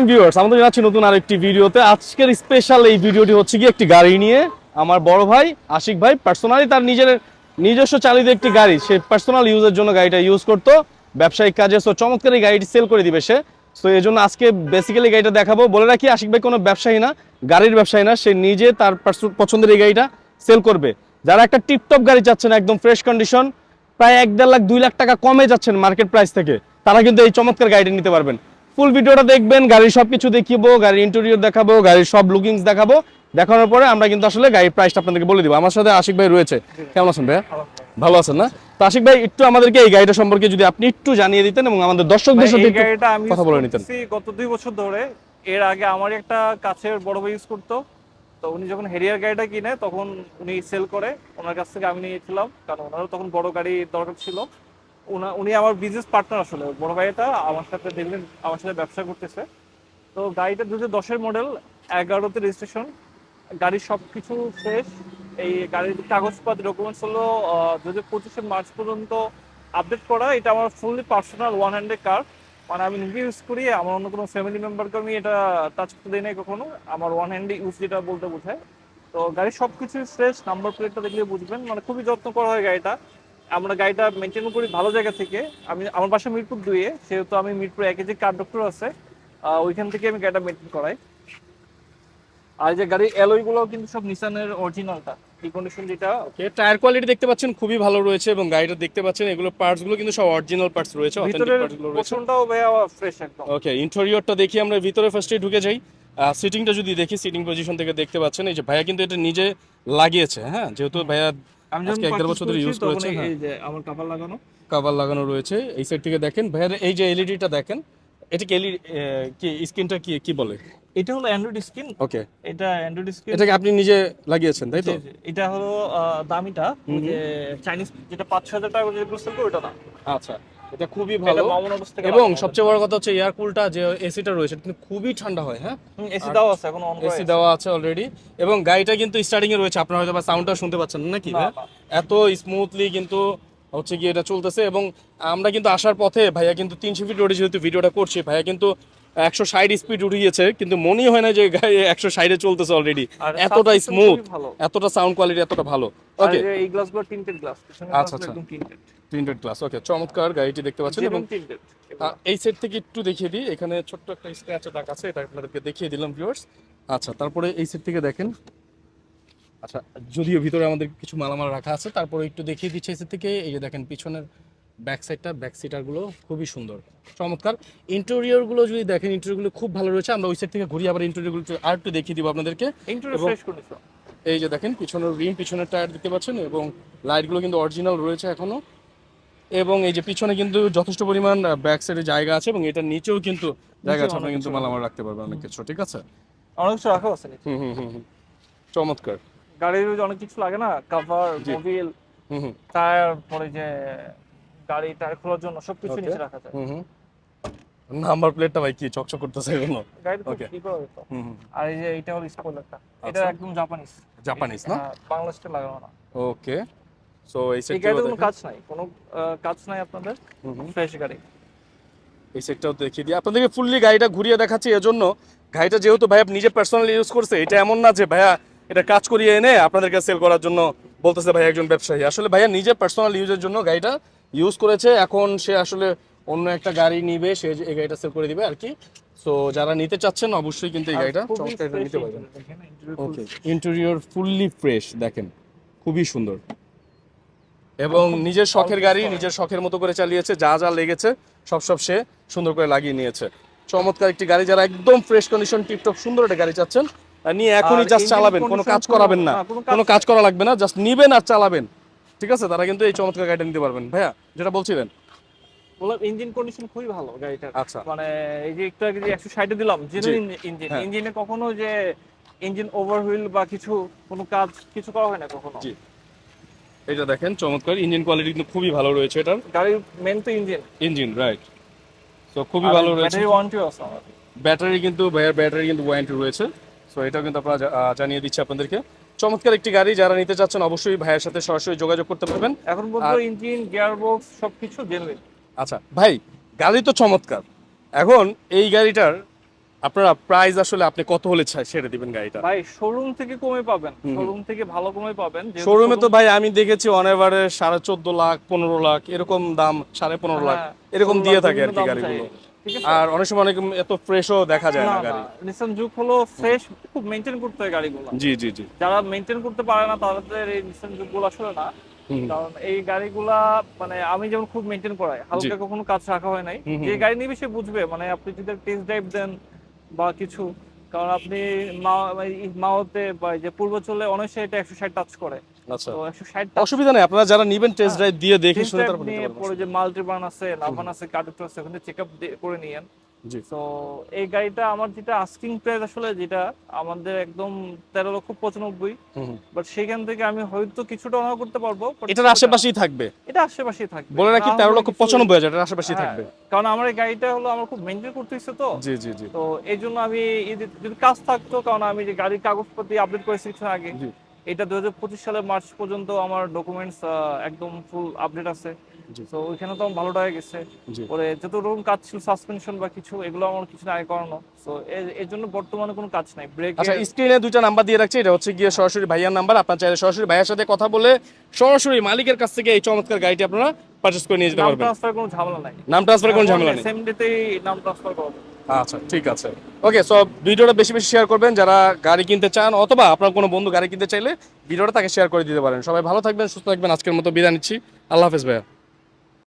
Viewers আমাদের যাচ্ছি নতুন আরেকটি ভিডিওতে। আজকের স্পেশাল এই ভিডিওটি হচ্ছে কি একটি গাড়ি নিয়ে। আমার বড় ভাই আশিক ভাই পার্সোনালি তার নিজের নিজস্ব চালিত একটি গাড়ি। সে পার্সোনাল ইউজের জন্য গাড়িটা ইউজ করতো। ব্যবসায়িক কাজে সো চমৎকার এই গাড়িটি সেল করে দিবে সে। সো এই জন্য আজকে বেসিক্যালি গাড়িটা দেখাবো। বলে রাখি, আশিক ভাই কোনো ব্যবসায়ী না, গাড়ির ব্যবসায়ী না। সে নিজে তার পছন্দের এই গাড়িটা সেল করবে। যারা একটা টিপটপ গাড়ি চাচ্ছেন, একদম ফ্রেশ কন্ডিশন প্রায় এক দেড় লাখ, দুই লাখ টাকা কমে যাচ্ছেন মার্কেট প্রাইস থেকে, তারা কিন্তু এই চমৎকার গাড়িটা নিতে পারবেন। ফুল ভিডিওটা দেখবেন গাড়ির সবকিছু দেখিয়ে গাড়ির ইন্টেরিয়র দেখাবো গাড়ির সব লুকিংস দেখাবো। দেখানোর পরে আমরা কিন্তু আসলে গাড়ির প্রাইসটা আপনাদেরকে বলে দিব। আমার সাথে আশিক ভাই রয়েছে। কেমন আছেন ভাইয়া? ভালো আছেন না? তো আশিক ভাই একটু আমাদেরকে এই গাড়িটা সম্পর্কে যদি আপনি একটু জানিয়ে দিতেন এবং আমাদের দর্শকদের সাথে কথা বলে নিতেন। গত দুই বছর ধরে। এর আগে আমার একটা কাছের বড় ভাই ইউজ করতো। তো উনি যখন হেরিয়ার গাড়িটা কিনে তখন উনি সেল করে। ওনার কাছ থেকে আমি নিয়েছিলাম। কারণ ওনারও তখন বড় গাড়ি দরকার ছিল। উনা- আমার বিজনেস পার্টনার আসলে। বড় ভাইটা আমার সাথে দেখলেন, আমার সাথে ব্যবসা করতেছে। তো গাড়িটা দু হাজার দশের মডেল এগারোতে রেজিস্ট্রেশন গাড়ির সব কিছু শেষ। এই গাড়ির কাগজপাতি ডকুমেন্টস হলো দু হাজার পঁচিশে মার্চ পর্যন্ত আপডেট করা। এটা আমার fully personal one handed car মানে আমি নিজে ইউজ করি, আমার অন্য কোনো ফ্যামিলি মেম্বারকে আমি এটা টাচ করতে দিই নাই কখনো। আমার ওয়ান হ্যান্ডে ইউজ যেটা বলতে বোঝায়। তো গাড়ির সব কিছু ফ্রেশ নাম্বার প্লেটটা দেখলে বুঝবেন। মানে খুবই যত্ন করা হয় গাড়িটা। আমরা গাড়িটা মেনটেন করি ভালো জায়গা থেকে। আমি আমার বাসা মিরপুর দুইয়ে সেহেতু আমি মিরপুর একে যে কার ডক্টর আছে। ওইখান থেকে আমি গাড়িটা মেনটেন করাই। আর যে গাড়ির অ্যালয়গুলো কিন্তু সব নিসানের অরিজিনালটা এই কন্ডিশন যেটা টায়ার কোয়ালিটি দেখতে পাচ্ছেন খুবই ভালো রয়েছে এবং গাড়িটা দেখতে পাচ্ছেন এগুলো পার্টসগুলো কিন্তু সব অরিজিনাল পার্টস রয়েছে অথেন্টিক ভিতরের পার্টসগুলো রয়েছে। ভাইয়া ফ্রেশ একদম। ওকে ইন্টেরিয়রটা দেখি আমরা ভিতরে ফার্স্টে ঢুকে যাই। সিটিংটা যদি দেখি সিটিং পজিশন থেকে দেখতে পাচ্ছেন এই যে ভাইয়া কিন্তু এটা নিজে লাগিয়েছে হ্যাঁ? যেহেতু ভাইয়া আমি যখন এক দেড় বছর ধরে ইউজ করেছে হ্যাঁ এই যে আমার কাপড় লাগানো। কভার লাগানো রয়েছে। এই সাইড থেকে দেখেন। ভাইয়ের এই যে এলইডিটা দেখেন এটা কি কি স্ক্রিনটা কি কি বলে? এটা হলো অ্যান্ড্রয়েড স্ক্রিন ওকে। এটা অ্যান্ড্রয়েড স্ক্রিন এটাকে আপনি নিজে লাগিয়েছেন তাই তো? এটা হলো দামিটা যে চাইনিজ যেটা পাঁচ ছ হাজার টাকা করে যেগুলো sell করে ওটা না আচ্ছা। এটা খুবই ভালো। এবং সবচেয়ে বড় কথা হচ্ছে এয়ার কুলটা যে এসিটা রয়েছে কিন্তু খুবই ঠান্ডা হয় হ্যাঁ? এসি দেওয়া আছে এখন অন এসি দেওয়া আছে অলরেডি এবং গাড়িটা কিন্তু স্টার্টিং এ রয়েছে আপনারা হয়তো বা সাউন্ডটা শুনতে পাচ্ছেন নাকি না, এত স্মুথলি কিন্তু হচ্ছে কি এটা চলতেছে এবং আমরা কিন্তু আসার পথে ভাইয়া কিন্তু তিনশো ফিট রোডে যেহেতু ভিডিওটা করছি ভাইয়া কিন্তু একশো ষাট স্পিড উঠিয়েছে কিন্তু মনেই হয় না যে গাড়ি একশো ষাটে চলতেছে অলরেডি এতটা স্মুথ এতটা সাউন্ড কোয়ালিটি এতটা ভালো। ওকে এই গ্লাসগুলো টিন্টেড গ্লাস আচ্ছা, আচ্ছা। টিন্টেড ক্লাস ওকে চমৎকার গাড়িটি দেখতে পাচ্ছেন এবং এই সেট থেকে একটু দেখিয়ে দিই এখানে ছোট্ট একটা স্ক্র্যাচ দাগ আছে এটা আপনাদেরকে দেখিয়ে দিলাম ভিউয়ার্স আচ্ছা তারপরে এই সেট থেকে দেখেন। আচ্ছা যদিও ভিতরে আমাদের কিছু মালামাল রাখা আছে তারপরে একটু দেখিয়ে দিচ্ছে এই সেট থেকে এই যে দেখেন পিছনের ব্যাক সাইডটা ব্যাক সিটারগুলো খুবই সুন্দর। চমৎকার। ইন্টেরিয়রগুলো যদি দেখেন ইন্টেরিয়রগুলো খুব ভালো রয়েছে। আমরা ওই সাইড থেকে ঘুরিয়ে আবার ইন্টেরিয়রগুলো আর একটু দেখিয়ে দিব আপনাদেরকে। এই যে দেখেন পিছনের রিম পিছনের টায়ার দেখতে পাচ্ছেন এবং লাইটগুলো কিন্তু অরিজিনাল রয়েছে এখনও। এবং এই যে পিছনে কিন্তু যথেষ্ট পরিমাণ ব্যাক সাইডে জায়গা আছে এবং এটার নিচেও কিন্তু জায়গা আছে। নিচেও কিন্তু মালামাল রাখতে পারবেন অনেক কিছু ঠিক আছে? অনেক কিছু রাখা আছে হুম হুম হুম। চমৎকার। গাড়ির অনেক কিছু লাগে না? কাভার মোবিল হুম হুম। টায়ার পরে যে গাড়ি টায়ার খোলার জন্য সবকিছু নিচে রাখা যায়। নাম্বার প্লেটটা ভাই কি চকচক করতেছে এগুলো? গাড়িটা খুব কি করা হতো হুম হুম আর এই যে এটা হলো স্পয়লারটা এটা। একদম জাপানিজ জাপানিজ না? হ্যাঁ, বাংলাদেশে লাগানো না। ওকে সো এই কোনো কাজ নাই। কোনো কাজ নাই আপনাদের। ফ্রেশ গাড়ি। এই সেটটাও দেখিয়ে দিই। আপনাদেরকে ফুললি গাড়িটা ঘুরিয়ে দেখাচ্ছি এজন্য গাড়িটা যেহেতু ভাইয়া নিজে পার্সোনালি ইউজ করছে এটা এমন না যে ভাইয়া এটা কাজ করিয়ে এনে আপনাদেরকে সেল করার জন্য বলতেছে ভাইয়া একজন ব্যবসায়ী। আসলে ভাইয়া নিজে পার্সোনাল ইউজের জন্য গাড়িটা ইউজ করেছে। এখন সে আসলে অন্য একটা গাড়ি নিবে সে এই গাড়িটা সেল করে দিবে আর কি। সো যারা নিতে চাচ্ছেন অবশ্যই কিন্তু এই গাড়িটা চমৎকার এটা নিতে পারবেন। ওকে ইন্টেরিয়র ফুললি ফ্রেশ দেখেন খুবই সুন্দর। এবং নিজের শখের গাড়ি নিজের শখের মতো করে চালিয়েছে যা যা লেগেছে সব সব সে সুন্দর করে লাগিয়ে নিয়েছে। চমৎকার একটি গাড়ি যারা একদম ফ্রেশ কন্ডিশন টিপটপ সুন্দর একটা গাড়ি চাচ্ছেন আর নিয়ে এখনই জাস্ট চালাবেন কোনো কাজ করাবেন না। কাজ কোনো কাজ করা লাগবে না জাস্ট নিবেন আর চালাবেন। ঠিক আছে? তারা কিন্তু এই চমৎকার গাড়িটা নিতে পারবেন। ভাইয়া যেটা বলছিলেন। বললাম ইঞ্জিন কন্ডিশন খুবই ভালো গাড়িটার। আচ্ছা। মানে এই যে একটু আগে যে একশো ষাটে দিলাম জেনুইন ইঞ্জিন। ইঞ্জিনে কখনো যে ইঞ্জিন ওভারহুইল বা কিছু কোনো কাজ কিছু করা হয় না কখনো। জি। এটা দেখেন চমৎকার। ইঞ্জিন কোয়ালিটি কিন্তু খুবই ভালো রয়েছে এটার। গাড়ির মেন তো ইঞ্জিন ইঞ্জিন রাইট তো খুবই ভালো রয়েছে। ব্যাটারি ওয়ারেন্টিও আছে ব্যাটারি কিন্তু ভাইয়ার ব্যাটারি কিন্তু ওয়ারেন্টি রয়েছে। সো এটাও কিন্তু আপনারা জানিয়ে দিচ্ছি আপনাদেরকে। চমৎকার একটি গাড়ি যারা নিতে চাচ্ছেন অবশ্যই ভাইয়ের সাথে সরাসরি যোগাযোগ করতে পারবেন। এখন পর্যন্ত ইঞ্জিন গিয়ার বক্স সবকিছু জেনুইন আচ্ছা ভাই গাড়ি তো চমৎকার। এখন এই গাড়িটার আপনারা প্রাইস আসলে আপনি কত হলে ছেড়ে দিবেন গাড়িটা? ভাই শোরুম থেকে কমে পাবেন। শোরুম থেকে ভালো কমে পাবেন শোরুমে তো ভাই আমি দেখেছি অন এভারেজ সাড়ে চোদ্দ লাখ পনেরো লাখ এরকম দাম সাড়ে পনেরো লাখ। হ্যাঁ, এরকম দিয়ে থাকে আর কি গাড়িগুলো। আর অনেক সময় অনেক এত ফ্রেশও দেখা যায় না গাড়ি। নিসান জুক হলো ফ্রেশ খুব মেনটেন করতে হয় গাড়িগুলো। জি জি জি। যারা মেনটেন করতে পারে না তাদের এই নিসান আসলে না। কারণ এই গাড়িগুলা মানে আমি যেমন খুব মেনটেন করাই হালকা কখনো কাজ রাখা হয় নাই। যে গাড়ি নিবে সে বুঝবে মানে আপনি যদি টেস্ট ড্রাইভ দেন বা কিছু কারণ আপনি মাওতে বা যে পূর্বাচলে অনেক এটা একশো ষাট টাচ করে। আচ্ছা। অসুবিধা নেই আপনারা যারা নিবেন টেস্ট ড্রাইভ দিয়ে দেখে শুনে ড্রাইভ তারপর নিতে পারবেন। পরে যে আছে লাভান আছে কার্ডেক্টর আছে ওখানে করে নিয়েন। জি। তো এই গাড়িটা আমার যেটা আস্কিং প্রাইস আসলে যেটা আমাদের একদম তেরো লক্ষ পঁচানব্বই। বাট সেখান থেকে আমি হয়তো কিছুটা অনার করতে পারব এটার আশেপাশেই থাকবে? এটা আশেপাশেই থাকবে। বলে রাখি তেরো লক্ষ পঁচানব্বই হাজার এটার আশেপাশেই হ্যাঁ, থাকবে। কারণ আমার এই গাড়িটা হলো আমার খুব মেনটেন করতে হচ্ছে তো। জি জি জি। তো এই জন্য আমি যদি কাজ থাকতো কারণ আমি যে গাড়ির কাগজপত্র আপডেট করেছি কিছু আগে। এটা দু হাজার পঁচিশ সালের মার্চ পর্যন্ত আমার ডকুমেন্টস একদম ফুল আপডেট আছে। তো ওইখানে তো আমার ভালো টাকা গেছে। পরে যত রকম কাজ ছিল সাসপেনশন বা কিছু এগুলো আমার কিছু আয় করানো। তো এর জন্য বর্তমানে কোনো কাজ নাই। ব্রেক আচ্ছা স্ক্রিনে দুইটা নাম্বার দিয়ে রাখছি। এটা হচ্ছে গিয়ে সরাসরি ভাইয়ার নাম্বার আপনার চাইলে সরাসরি ভাইয়ের সাথে কথা বলে সরাসরি মালিকের কাছ থেকে এই চমৎকার গাড়িটি আপনারা পারচেস করে নিয়ে যেতে নাম ট্রান্সফার কোনো ঝামেলা নাই। নাম ট্রান্সফার কোনো ঝামেলা নেই। সেম ডেতেই নাম ট্রান্সফার করব আচ্ছা ঠিক আছে। ওকে সো ভিডিওটা বেশি বেশি শেয়ার করবেন। যারা গাড়ি কিনতে চান অথবা আপনার কোনো বন্ধু গাড়ি কিনতে চাইলে ভিডিওটা তাকে শেয়ার করে দিতে পারেন। সবাই ভালো থাকবেন সুস্থ থাকবেন। আজকের মতো বিদায় নিচ্ছি। আল্লাহ হাফেজ ভাইয়া।